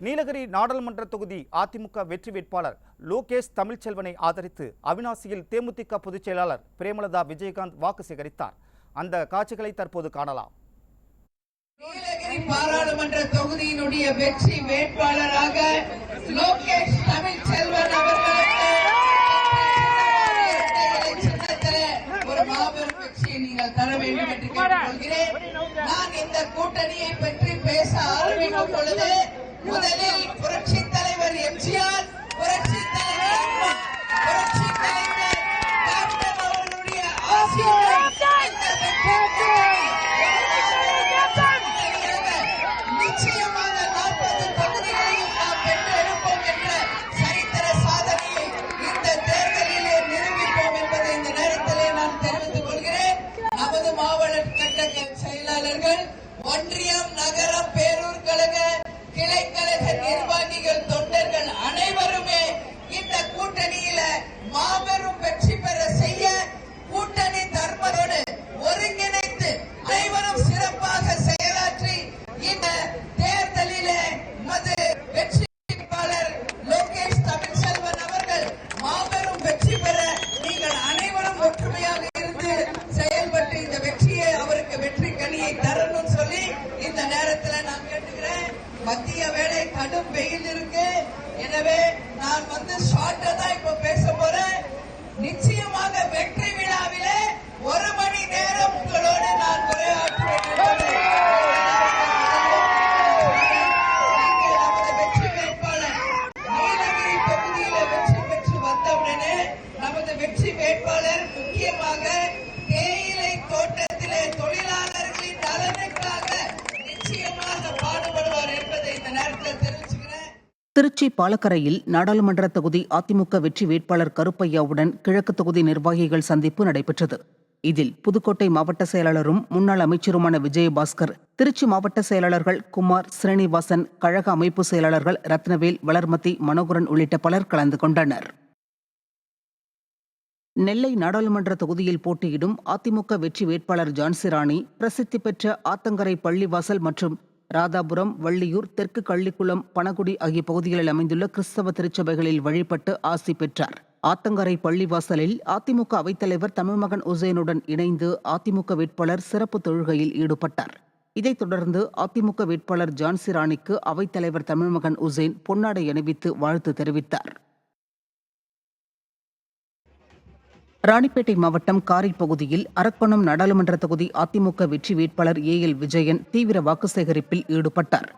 நீலகிரி நாடாளுமன்ற தொகுதி அதிமுக வெற்றி வேட்பாளர் லோகேஷ் தமிழ்ச்செல்வனை ஆதரித்து அவினாசியில் தேமுதிக பொதுச் செயலாளர் பிரேமலதா விஜயகாந்த் வாக்கு சேகரித்தார். அந்த காட்சிகளை தற்போது காணலாம். நீலகிரி பாராளுமன்ற தொகுதியினுடைய வெற்றி வேட்பாளராக லோகேஷ் தமிழ்ச்செல்வன் அவர்களுக்கு ஒரு மாபெரும் வெற்றியை நீங்கள் தர வேண்டும் என்று கேட்டுக்கொள்கிறேன். நான் இந்த கூட்டணியை பற்றி பேச ஆரம்பிக்கும் பொழுது இருக்கு. எனவே நான் வந்து ஷார்ட்டா திருச்சி பாலக்கரையில் நாடாளுமன்ற தொகுதி அதிமுக வெற்றி வேட்பாளர் கருப்பையாவுடன் கிழக்கு தொகுதி நிர்வாகிகள் சந்திப்பு நடைபெற்றது. இதில் புதுக்கோட்டை மாவட்ட செயலாளரும் முன்னாள் அமைச்சருமான விஜயபாஸ்கர் திருச்சி மாவட்ட செயலாளர்கள் குமார் ஸ்ரீனிவாசன் கழக அமைப்பு செயலாளர்கள் ரத்னவேல் வளர்மதி மனோகரன் உள்ளிட்ட பலர் கலந்து கொண்டனர். நெல்லை நாடாளுமன்ற தொகுதியில் போட்டியிடும் அதிமுக வெற்றி வேட்பாளர் ஜான்சிராணி பிரசித்தி பெற்ற ஆத்தங்கரை பள்ளிவாசல் மற்றும் ராதாபுரம் வள்ளியூர் தெற்கு கள்ளிக்குளம் பனகுடி ஆகிய பகுதிகளில் அமைந்துள்ள கிறிஸ்தவ திருச்சபைகளில் வழிபட்டு ஆசி பெற்றார். ஆத்தங்கரை பள்ளிவாசலில் அதிமுக அவைத்தலைவர் தமிழ்மகன் உசேனுடன் இணைந்து அதிமுக வேட்பாளர் சிறப்பு தொழுகையில் ஈடுபட்டார். இதைத் தொடர்ந்து அதிமுக வேட்பாளர் ஜான்சிராணிக்கு அவைத்தலைவர் தமிழ்மகன் உசேன் பொன்னாடை அணிவித்து வாழ்த்து தெரிவித்தார். ராணிப்பேட்டை மாவட்டம் காரை பகுதியில் அரக்கோணம் நாடாளுமன்ற தொகுதி அதிமுக வெற்றி வேட்பாளர் ஏ எல் விஜயன் தீவிர வாக்கு சேகரிப்பில் ஈடுபட்டார்.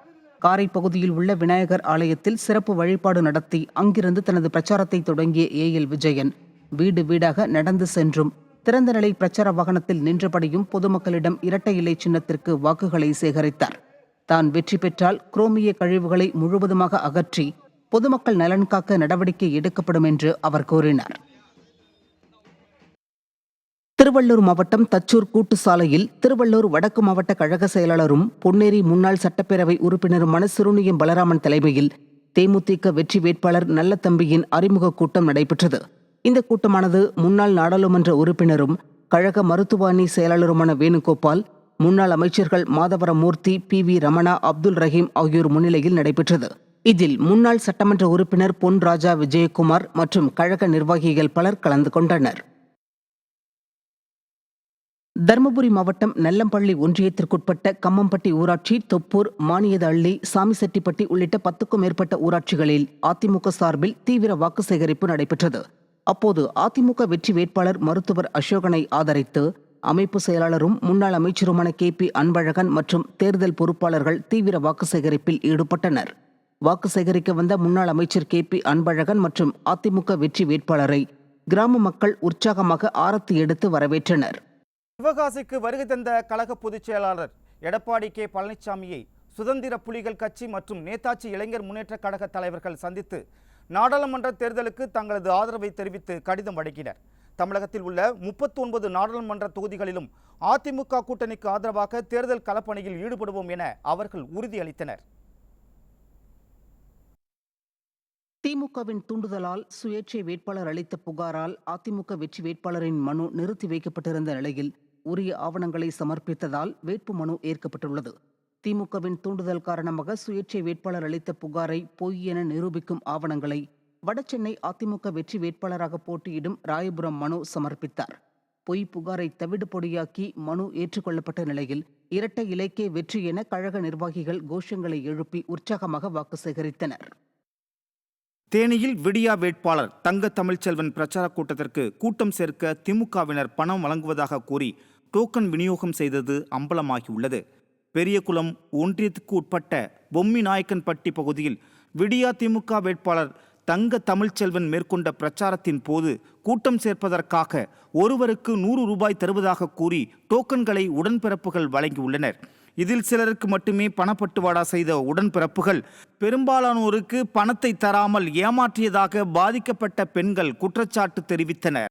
காரை பகுதியில் உள்ள விநாயகர் ஆலயத்தில் சிறப்பு வழிபாடு நடத்தி அங்கிருந்து தனது பிரச்சாரத்தை தொடங்கிய ஏ எல் விஜயன் வீடு வீடாக நடந்து சென்றும் திறந்த நிலை பிரச்சார வாகனத்தில் நின்றபடியும் பொதுமக்களிடம் இரட்டை இலை சின்னத்திற்கு வாக்குகளை சேகரித்தார். தான் வெற்றி பெற்றால் குரோமிய கழிவுகளை முழுவதுமாக அகற்றி பொதுமக்கள் நலன் காக்க நடவடிக்கை எடுக்கப்படும் என்று அவர் கூறினார். திருவள்ளூர் மாவட்டம் தச்சூர் கூட்டு சாலையில் திருவள்ளூர் வடக்கு மாவட்ட கழக செயலாளரும் பொன்னேரி முன்னாள் சட்டப்பேரவை உறுப்பினருமான சிறுனியம் பலராமன் தலைமையில் தேமுதிக வெற்றி வேட்பாளர் நல்லதம்பியின் அறிமுக கூட்டம் நடைபெற்றது. இந்த கூட்டமானது முன்னாள் நாடாளுமன்ற உறுப்பினரும் கழக மருத்துவாணி செயலாளருமான வேணுகோபால் முன்னாள் அமைச்சர்கள் மாதவரமூர்த்தி பி. வி. ரமணா அப்துல் ரஹீம் ஆகியோர் முன்னிலையில் நடைபெற்றது. இதில் முன்னாள் சட்டமன்ற உறுப்பினர் பொன் ராஜா விஜயகுமார் மற்றும் கழக நிர்வாகிகள் பலர் கலந்து கொண்டனர். தருமபுரி மாவட்டம் நல்லம்பள்ளி ஒன்றியத்திற்குட்பட்ட கம்மம்பட்டி ஊராட்சி தொப்பூர் மானியதள்ளி சாமிசெட்டிப்பட்டி உள்ளிட்ட பத்துக்கும் மேற்பட்ட ஊராட்சிகளில் அதிமுக சார்பில் தீவிர வாக்கு சேகரிப்பு நடைபெற்றது. அப்போது அதிமுக வெற்றி வேட்பாளர் மருத்துவர் அசோகனை ஆதரித்து அமைப்பு செயலாளரும் முன்னாள் அமைச்சருமான கே பி அன்பழகன் மற்றும் தேர்தல் பொறுப்பாளர்கள் தீவிர வாக்கு சேகரிப்பில் ஈடுபட்டனர். வாக்கு சேகரிக்க வந்த முன்னாள் அமைச்சர் கே பி அன்பழகன் மற்றும் அதிமுக வெற்றி வேட்பாளரை கிராம மக்கள் உற்சாகமாக ஆரத்தி எடுத்து வரவேற்றனர். சிவகாசிக்கு வருகை தந்த கழக பொதுச் செயலாளர் எடப்பாடி கே பழனிசாமியை சுதந்திர புலிகள் கட்சி மற்றும் நேதாஜி இளைஞர் முன்னேற்ற கழக தலைவர்கள் சந்தித்து நாடாளுமன்ற தேர்தலுக்கு தங்களது ஆதரவை தெரிவித்து கடிதம் வழங்கினர். தமிழகத்தில் உள்ள முப்பத்தி ஒன்பது நாடாளுமன்ற தொகுதிகளிலும் அதிமுக கூட்டணிக்கு ஆதரவாக தேர்தல் களப்பணியில் ஈடுபடுவோம் என அவர்கள் உறுதியளித்தனர். திமுகவின் தூண்டுதலால் சுயேட்சை வேட்பாளர் அளித்த புகாரால் அதிமுக வெற்றி வேட்பாளரின் மனு நிறுத்தி வைக்கப்பட்டிருந்த நிலையில் உரிய ஆவணங்களை சமர்ப்பித்ததால் வேட்பு மனு ஏற்கப்பட்டுள்ளது. திமுகவின் தூண்டுதல் காரணமாக சுயேட்சை வேட்பாளர் அளித்த புகாரை பொய் என நிரூபிக்கும் ஆவணங்களை வடசென்னை அதிமுக வெற்றி வேட்பாளராக போட்டியிடும் ராயபுரம் மனு சமர்ப்பித்தார். பொய் புகாரை தவிடு பொடியாக்கி மனு ஏற்றுக்கொள்ளப்பட்ட நிலையில் இரட்டை இலைக்கே வெற்றி என கழக நிர்வாகிகள் கோஷங்களை எழுப்பி உற்சாகமாக வாக்கு சேகரித்தனர். தேனியில் விடியா வேட்பாளர் தங்க தமிழ்ச்செல்வன் பிரச்சார கூட்டத்திற்கு கூட்டம் சேர்க்க திமுகவினர் பணம் வழங்குவதாக கூறி டோக்கன் விநியோகம் செய்தது அம்பலமாகியுள்ளது. பெரியகுளம் ஒன்றியத்துக்கு உட்பட்ட பொம்மி நாயக்கன்பட்டி பகுதியில் விடியா திமுக வேட்பாளர் தங்க தமிழ்ச்செல்வன் மேற்கொண்ட பிரச்சாரத்தின் போது கூட்டம் சேர்ப்பதற்காக ஒருவருக்கு நூறு ரூபாய் தருவதாக கூறி டோக்கன்களை உடன்பிறப்புகள் வழங்கியுள்ளனர். இதில் சிலருக்கு மட்டுமே பணப்பட்டுவாடா செய்த உடன்பிறப்புகள் பெரும்பாலானோருக்கு பணத்தை தராமல் ஏமாற்றியதாக பாதிக்கப்பட்ட பெண்கள் குற்றச்சாட்டு தெரிவித்தனர்.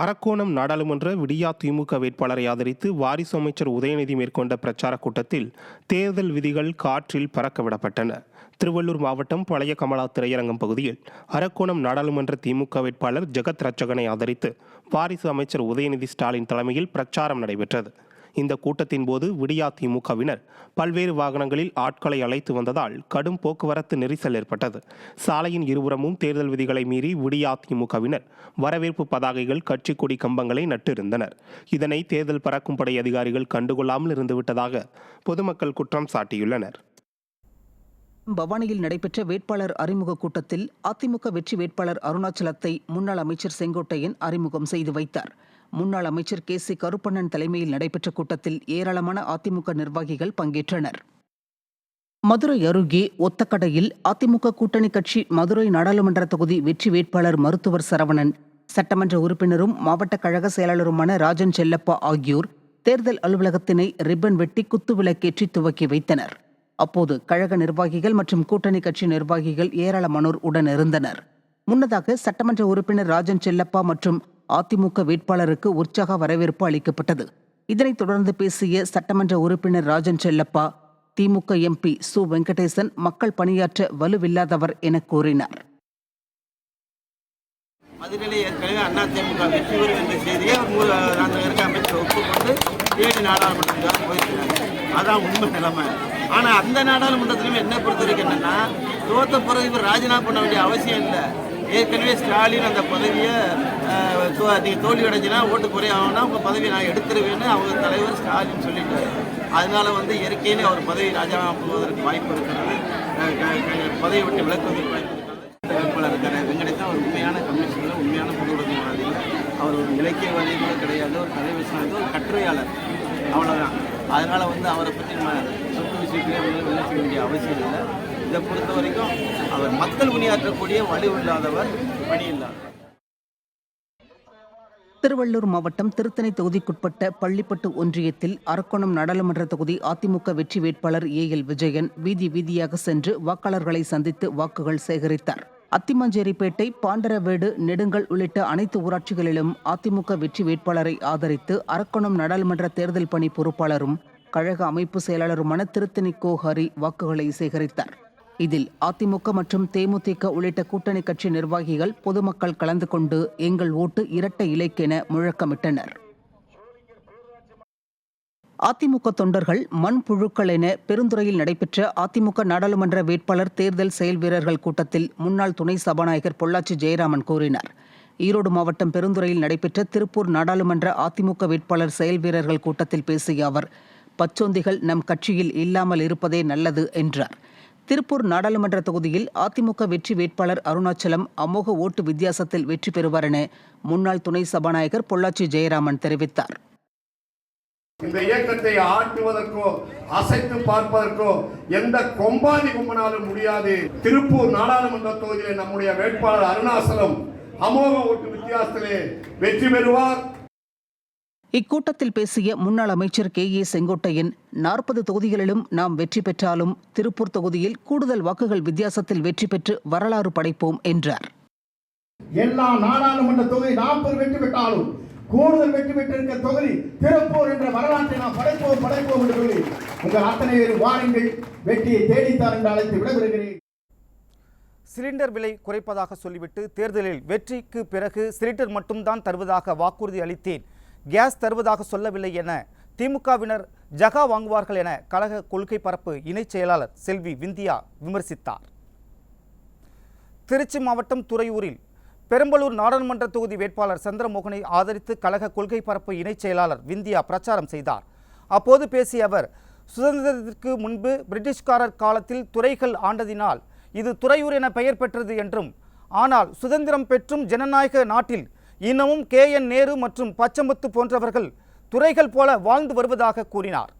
அரக்கோணம் நாடாளுமன்ற விடியா திமுக வேட்பாளரை ஆதரித்து வாரிசு அமைச்சர் உதயநிதி மேற்கொண்ட பிரச்சார கூட்டத்தில் தேர்தல் விதிகள் காற்றில் பறக்கவிடப்பட்டன. திருவள்ளூர் மாவட்டம் பழைய கமலா திரையரங்கம் பகுதியில் அரக்கோணம் நாடாளுமன்ற திமுக வேட்பாளர் ஜெகத் ரட்சகனை ஆதரித்து வாரிசு அமைச்சர் உதயநிதி ஸ்டாலின் தலைமையில் பிரச்சாரம் நடைபெற்றது. இந்த கூட்டத்தின் போது விடியா திமுகவினர் பல்வேறு வாகனங்களில் ஆட்களை அழைத்து வந்ததால் கடும் போக்குவரத்து நெரிசல் ஏற்பட்டது. சாலையின் இருபுறமும் தேர்தல் விதிகளை மீறி விடியா திமுகவினர் வரவேற்பு பதாகைகள் கட்சி கொடி கம்பங்களை நட்டிருந்தனர். இதனை தேர்தல் பறக்கும் படை அதிகாரிகள் கண்டுகொள்ளாமல் இருந்துவிட்டதாக பொதுமக்கள் குற்றம் சாட்டியுள்ளனர். பவானியில் நடைபெற்ற வேட்பாளர் அறிமுக கூட்டத்தில் அதிமுக வெற்றி வேட்பாளர் அருணாச்சலத்தை முன்னாள் அமைச்சர் செங்கோட்டையன் அறிமுகம் செய்து வைத்தார். முன்னாள் அமைச்சர் கே சி கருப்பண்ணன் தலைமையில் நடைபெற்ற கூட்டத்தில் ஏராளமான அதிமுக நிர்வாகிகள் பங்கேற்றனர். மதுரை அருகே ஒத்தக்கடையில் அதிமுக கூட்டணி கட்சி மதுரை நாடாளுமன்ற தொகுதி வெற்றி வேட்பாளர் மருத்துவர் சரவணன் சட்டமன்ற உறுப்பினரும் மாவட்ட கழக செயலாளருமான ராஜன் செல்லப்பா ஆகியோர் தேர்தல் அலுவலகத்தினை ரிப்பன் வெட்டி குத்துவிளக்கேற்றி துவக்கி வைத்தனர். அப்போது கழக நிர்வாகிகள் மற்றும் கூட்டணி கட்சி நிர்வாகிகள் ஏராளமானோர் உடன் இருந்தனர். முன்னதாக சட்டமன்ற உறுப்பினர் ராஜன் செல்லப்பா மற்றும் அதிமுக வேட்பாளருக்கு உற்சாக வரவேற்பு அளிக்கப்பட்டது. இதனைத் தொடர்ந்து பேசிய சட்டமன்ற உறுப்பினர் ராஜன் செல்லப்பா திமுக எம்பி சு வெங்கடேசன் மக்கள் பணியாற்ற வலுவில்லாதவர் என கூறினார். மதுரையில் ஏற்கனவே அண்ணா திமுக வெற்றி பெறும் என்ற செய்தியை இருக்க அமைச்சர் ஒப்புக்கொண்டு அதான் உண்மை நிலைமை. ஆனால் அந்த நாடாளுமன்றத்திலும் என்ன பொறுத்த வரைக்கும் என்னன்னா தோத்த பிறகு இவர் ராஜினாமா பண்ண வேண்டிய அவசியம் இல்லை. ஏற்கனவே ஸ்டாலின் அந்த பதவியை நீங்கள் தோல்வி அடைஞ்சினா ஓட்டு குறையாகனா உங்கள் பதவியை நான் எடுத்துருவேன்னு அவங்க தலைவர் ஸ்டாலின் சொல்லிட்டாரு. அதனால வந்து இயற்கையிலே அவர் பதவி ராஜினாமா போவதற்கு வாய்ப்பு இருக்கிறது. பதவி விட்டு விளக்குவதற்கு வாய்ப்பு இருக்கிறது. வேட்பாளர் இருக்காரு. வெங்கடேசன் ஒரு உண்மையான கம்யூனிஸ்டில் உண்மையான பொதுவுடைமைவாதி அவர் ஒரு இலக்கியவாதி கூட கிடையாது. ஒரு கதை விசாரணை ஒரு கட்டுரையாளர். அவ்வளோதான் அதனால் வந்து அவரை பற்றி நம்ம சொத்து விஷயத்திலே வந்து வேண்டிய அவசியம் இல்லை. இதை பொறுத்த வரைக்கும் அவர் மக்கள் பணியாற்றக்கூடிய வலுவில்லாதவர் திருவள்ளூர் மாவட்டம் திருத்தணி தொகுதிக்குட்பட்ட பள்ளிப்பட்டு ஒன்றியத்தில் அரக்கோணம் நாடாளுமன்ற தொகுதி அதிமுக வெற்றி வேட்பாளர் ஏ எல் விஜயன் வீதி வீதியாக சென்று வாக்காளர்களை சந்தித்து வாக்குகள் சேகரித்தார். அத்திமஞ்சேரிப்பேட்டை பாண்டரவேடு நெடுங்கல் உள்ளிட்ட அனைத்து ஊராட்சிகளிலும் அதிமுக வெற்றி வேட்பாளரை ஆதரித்து அரக்கோணம் நாடாளுமன்ற தேர்தல் பணி பொறுப்பாளரும் கழக அமைப்பு செயலாளருமான திருத்தணி கோஹாரி வாக்குகளை சேகரித்தார். இதில் அதிமுக மற்றும் தேமுதிக உள்ளிட்ட கூட்டணி கட்சி நிர்வாகிகள் பொதுமக்கள் கலந்து கொண்டு எங்கள் ஓட்டு இரட்டை இலைக்கென முழக்கமிட்டனர். அதிமுக தொண்டர்கள் மண்புழுக்கள் என பெருந்துறையில் நடைபெற்ற அதிமுக நாடாளுமன்ற வேட்பாளர் தேர்தல் செயல் வீரர்கள் கூட்டத்தில் முன்னாள் துணை சபாநாயகர் பொள்ளாச்சி ஜெயராமன் கூறினார். ஈரோடு மாவட்டம் பெருந்துறையில் நடைபெற்ற திருப்பூர் நாடாளுமன்ற அதிமுக வேட்பாளர் செயல் வீரர்கள் கூட்டத்தில் பேசிய அவர் பச்சோந்திகள் நம் கட்சியில் இல்லாமல் இருப்பதே நல்லது என்றார். திருப்பூர் நாடாளுமன்ற தொகுதியில் அதிமுக வெற்றி வேட்பாளர் அருணாச்சலம் அமோக ஓட்டு வித்தியாசத்தில் வெற்றி பெறுவார் என முன்னாள் துணை சபாநாயகர் பொள்ளாச்சி ஜெயராமன் தெரிவித்தார். இந்த இயக்கத்தை ஆட்டுவதற்கோ அசைத்து பார்ப்பதற்கோ எந்த கொம்பாதி கும்பனாலும் முடியாது. திருப்பூர் நாடாளுமன்ற தொகுதியிலே நம்முடைய வேட்பாளர் அருணாசலம் அமோக ஓட்டு வித்தியாசத்திலே வெற்றி பெறுவார். இக்கூட்டத்தில் பேசிய முன்னாள் அமைச்சர் கே ஏ செங்கோட்டையன் நாற்பது தொகுதிகளிலும் நாம் வெற்றி பெற்றாலும் திருப்பூர் தொகுதியில் கூடுதல் வாக்குகள் வித்தியாசத்தில் வெற்றி பெற்று வரலாறு படைப்போம் என்றார். எல்லா நாடாளுமன்ற தொகுதி நாற்பது வெற்றி பெற்றாலும் கூடுதல் வெற்றி பெற்றிருக்க தொகுதி திருப்பூர் என்ற வரலாற்றை நாம் படைப்போம் படைப்போம் என்று சொல்லி உங்கள் அத்தனை பேரும் வாருங்கள் வெற்றியை தேடித்தார் என்று அழைத்து விடைபெறுகிறேன். சிலிண்டர் விலை குறைப்பதாக சொல்லிவிட்டு தேர்தலில் வெற்றிக்கு பிறகு சிலிண்டர் மட்டும்தான் தருவதாக வாக்குறுதி அளித்தேன். கேஸ் தருவதாக சொல்லவில்லை என திமுகவினர் ஜகா வாங்குவார்கள் என கழக கொள்கை பரப்பு இணைச் செயலாளர் செல்வி விந்தியா விமர்சித்தார். திருச்சி மாவட்டம் துறையூரில் பெரம்பலூர் நாடாளுமன்ற தொகுதி வேட்பாளர் சந்திரமோகனை ஆதரித்து கழக கொள்கை பரப்பு இணைச் செயலாளர் விந்தியா பிரச்சாரம் செய்தார். அப்போது பேசிய அவர் சுதந்திரத்திற்கு முன்பு பிரிட்டிஷ்காரர் காலத்தில் துறைகள் ஆண்டதினால் இது துறையூர் என பெயர் பெற்றது என்றும் ஆனால் சுதந்திரம் பெற்றும் ஜனநாயக நாட்டில் இன்னமும் கே என் நேரு மற்றும் பச்சமுத்து போன்றவர்கள் துறைகள் போல வாழ்ந்து வருவதாக கூறினார்.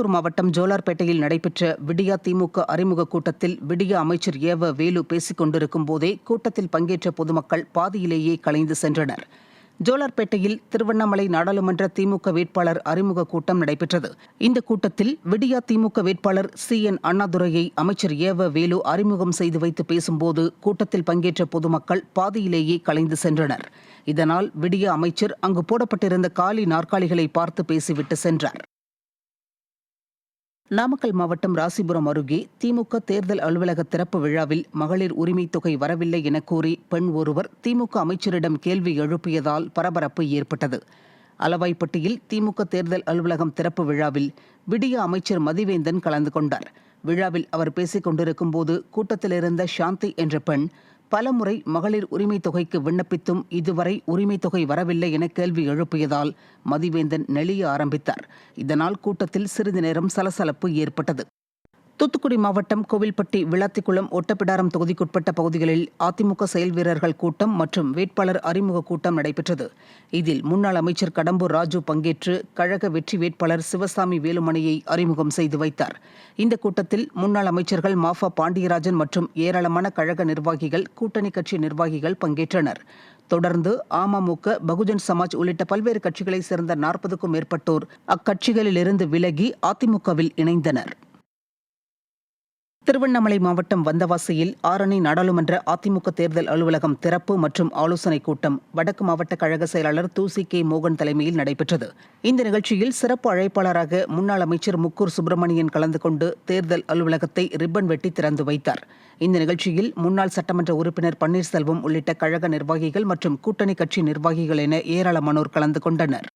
கோயம்புத்தூர் மாவட்டம் ஜோலார்பேட்டையில் நடைபெற்ற விடியா திமுக அறிமுக கூட்டத்தில் விடியா அமைச்சர் ஏவ வேலு பேசிக் கொண்டிருக்கும் போதே கூட்டத்தில் பங்கேற்ற பொதுமக்கள் பாதியிலேயே கலைந்து சென்றனர். ஜோலார்பேட்டையில் திருவண்ணாமலை நாடாளுமன்ற திமுக வேட்பாளர் அறிமுக கூட்டம் நடைபெற்றது. இந்த கூட்டத்தில் விடியா திமுக வேட்பாளர் சி. என். அண்ணாதுரையை அமைச்சர் ஏவ வேலு அறிமுகம் செய்து வைத்து பேசும்போது கூட்டத்தில் பங்கேற்ற பொதுமக்கள் பாதியிலேயே கலைந்து சென்றனர். இதனால் விடிய அமைச்சர் அங்கு போடப்பட்டிருந்த காலி நாற்காலிகளை பார்த்து பேசிவிட்டு சென்றார். நாமக்கல் மாவட்டம் ராசிபுரம் அருகே திமுக தேர்தல் அலுவலக திறப்பு விழாவில் மகளிர் உரிமைத் தொகை வரவில்லை என கூறி பெண் ஒருவர் திமுக அமைச்சரிடம் கேள்வி எழுப்பியதால் பரபரப்பு ஏற்பட்டது. அலவாய்ப்பட்டியில் திமுக தேர்தல் அலுவலகம் திறப்பு விழாவில் விடிய அமைச்சர் மதிவேந்தன் கலந்து கொண்டார். விழாவில் அவர் பேசிக் கொண்டிருக்கும் போது கூட்டத்திலிருந்த சாந்தி என்ற பெண் பலமுறை மகளிர் உரிமை தொகைக்கு விண்ணப்பித்தும் இதுவரை உரிமை தொகை வரவில்லை என கேள்வி எழுப்பியதால் மதிவேந்தன் நெளிய ஆரம்பித்தார். இதனால் கூட்டத்தில் சிறிது நேரம் சலசலப்பு ஏற்பட்டது. தூத்துக்குடி மாவட்டம் கோவில்பட்டி விளாத்திக்குளம் ஒட்டப்பிடாரம் தொகுதிக்குட்பட்ட பகுதிகளில் அதிமுக செயல் வீரர்கள் கூட்டம் மற்றும் வேட்பாளர் அறிமுக கூட்டம் நடைபெற்றது. இதில் முன்னாள் அமைச்சர் கடம்பூர் ராஜு பங்கேற்று கழக வெற்றி வேட்பாளர் சிவசாமி வேலுமணியை அறிமுகம் செய்து வைத்தார். இந்த கூட்டத்தில் முன்னாள் அமைச்சர்கள் மாஃபா பாண்டியராஜன் மற்றும் ஏராளமான கழக நிர்வாகிகள் கூட்டணி கட்சி நிர்வாகிகள் பங்கேற்றனர். தொடர்ந்து அமமுக பகுஜன் சமாஜ் உள்ளிட்ட பல்வேறு கட்சிகளைச் சேர்ந்த நாற்பதுக்கும் மேற்பட்டோர் அக்கட்சிகளிலிருந்து விலகி அதிமுகவில் இணைந்தனர். திருவண்ணாமலை மாவட்டம் வந்தவாசியில் ஆரணி நாடாளுமன்ற அதிமுக தேர்தல் அலுவலகம் திறப்பு மற்றும் ஆலோசனைக் கூட்டம் வடக்கு மாவட்ட கழக செயலாளர் தூசி கே மோகன் தலைமையில் நடைபெற்றது. இந்த நிகழ்ச்சியில் சிறப்பு அழைப்பாளராக முன்னாள் அமைச்சர் முக்கூர் சுப்பிரமணியன் கலந்து கொண்டு தேர்தல் அலுவலகத்தை ரிப்பன் வெட்டி திறந்து வைத்தார். இந்த நிகழ்ச்சியில் முன்னாள் சட்டமன்ற உறுப்பினர் பன்னீர்செல்வம் உள்ளிட்ட கழக நிர்வாகிகள் மற்றும் கூட்டணி கட்சி நிர்வாகிகள் என ஏராளமானோர் கலந்து கொண்டனர்.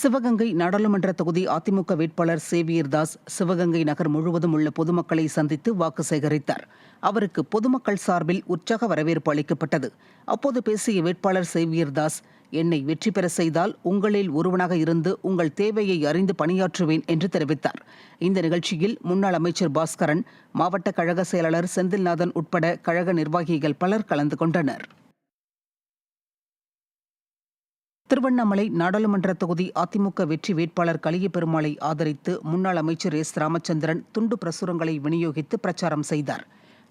சிவகங்கை நாடாளுமன்ற தொகுதி அதிமுக வேட்பாளர் சேவியர் தாஸ் சிவகங்கை நகர் முழுவதும் உள்ள பொதுமக்களை சந்தித்து வாக்கு சேகரித்தார். அவருக்கு பொதுமக்கள் சார்பில் உற்சாக வரவேற்பு அளிக்கப்பட்டது. அப்போது பேசிய வேட்பாளர் சேவியர் தாஸ் என்னை வெற்றி பெற செய்தால் உங்களில் ஒருவனாக இருந்து உங்கள் தேவையை அறிந்து பணியாற்றுவேன் என்று தெரிவித்தார். இந்த நிகழ்ச்சியில் முன்னாள் அமைச்சர் பாஸ்கரன் மாவட்ட கழக செயலாளர் செந்தில்நாதன் உட்பட கழக நிர்வாகிகள் பலர் கலந்து கொண்டனர். திருவண்ணாமலை நாடாளுமன்ற தொகுதி அதிமுக வெற்றி வேட்பாளர் கலிய பெருமாளை ஆதரித்து முன்னாள் அமைச்சர் எஸ் ராமச்சந்திரன் துண்டு பிரசுரங்களை விநியோகித்து பிரச்சாரம் செய்தார்.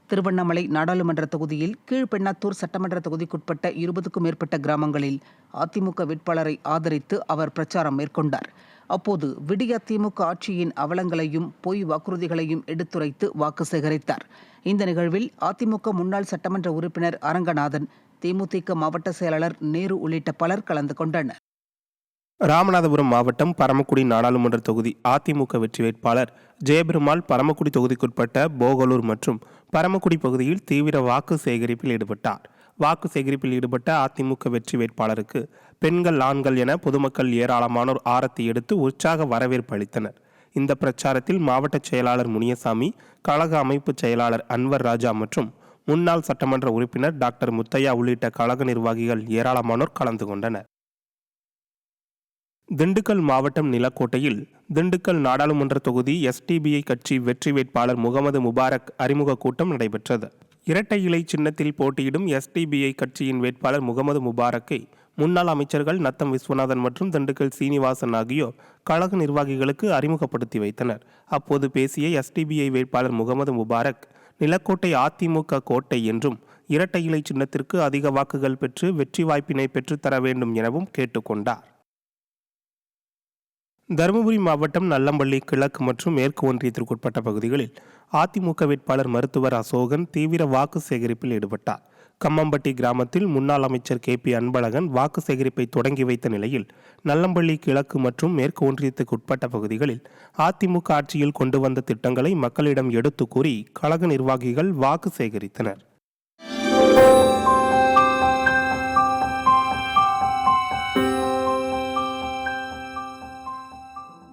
திருவண்ணாமலை நாடாளுமன்ற தொகுதியில் கீழ்பெண்ணாத்தூர் சட்டமன்ற தொகுதிக்குட்பட்ட இருபதுக்கும் மேற்பட்ட கிராமங்களில் அதிமுக வேட்பாளரை ஆதரித்து அவர் பிரச்சாரம் மேற்கொண்டார். அப்போது விடிய திமுக ஆட்சியின் அவலங்களையும் பொய் வாக்குறுதிகளையும் எடுத்துரைத்து வாக்கு சேகரித்தார். இந்த நிகழ்வில் அதிமுக முன்னாள் சட்டமன்ற உறுப்பினர் அரங்கநாதன் தேமுதிக மாவட்ட செயலாளர் நேரு உள்ளிட்ட பலர் கலந்து கொண்டனர். ராமநாதபுரம் மாவட்டம் பரமக்குடி நாடாளுமன்ற தொகுதி அதிமுக வெற்றி வேட்பாளர் ஜெயபெருமாள் பரமக்குடி தொகுதிக்குட்பட்ட போகலூர் மற்றும் பரமக்குடி பகுதியில் தீவிர வாக்கு சேகரிப்பில் ஈடுபட்டார். வாக்கு சேகரிப்பில் ஈடுபட்ட அதிமுக வெற்றி வேட்பாளருக்கு பெண்கள் ஆண்கள் என பொதுமக்கள் ஏராளமானோர் ஆரத்தி எடுத்து உற்சாக வரவேற்பு அளித்தனர். இந்த பிரச்சாரத்தில் மாவட்ட செயலாளர் முனியசாமி கழக அமைப்பு செயலாளர் அன்வர் ராஜா மற்றும் முன்னாள் சட்டமன்ற உறுப்பினர் டாக்டர் முத்தையா உள்ளிட்ட கழக நிர்வாகிகள் ஏராளமானோர் கலந்து கொண்டனர். திண்டுக்கல் மாவட்டம் நிலக்கோட்டையில் திண்டுக்கல் நாடாளுமன்ற தொகுதி எஸ்டிபிஐ கட்சி வெற்றி வேட்பாளர் முகமது முபாரக் அறிமுக கூட்டம் நடைபெற்றது. இரட்டை இலை சின்னத்தில் போட்டியிடும் எஸ்டிபிஐ கட்சியின் வேட்பாளர் முகமது முபாரக்கை முன்னாள் அமைச்சர்கள் நத்தம் விஸ்வநாதன் மற்றும் திண்டுக்கல் சீனிவாசன் ஆகியோர் கழக நிர்வாகிகளுக்கு அறிமுகப்படுத்தி வைத்தனர். அப்போது பேசிய எஸ்டிபிஐ வேட்பாளர் முகமது முபாரக் நிலக்கோட்டை அதிமுக கோட்டை என்றும் இரட்டை இலை சின்னத்திற்கு அதிக வாக்குகள் பெற்று வெற்றி வாய்ப்பினை பெற்றுத்தர வேண்டும் எனவும் கேட்டுக்கொண்டார் தருமபுரி மாவட்டம் நல்லம்பள்ளி கிழக்கு மற்றும் மேற்கு ஒன்றியத்திற்குட்பட்ட பகுதிகளில் அதிமுக வேட்பாளர் மருத்துவர் அசோகன் தீவிர வாக்கு சேகரிப்பில் ஈடுபட்டார். கம்மம்பட்டி கிராமத்தில் முன்னாள் அமைச்சர் கே பி அன்பழகன் வாக்கு சேகரிப்பை தொடங்கி வைத்த நிலையில் நல்லம்பள்ளி கிழக்கு மற்றும் மேற்கு ஒன்றியத்துக்குட்பட்ட பகுதிகளில் அதிமுக ஆட்சியில் கொண்டு வந்த திட்டங்களை மக்களிடம் எடுத்து கூறி கழக நிர்வாகிகள் வாக்கு சேகரித்தனர்.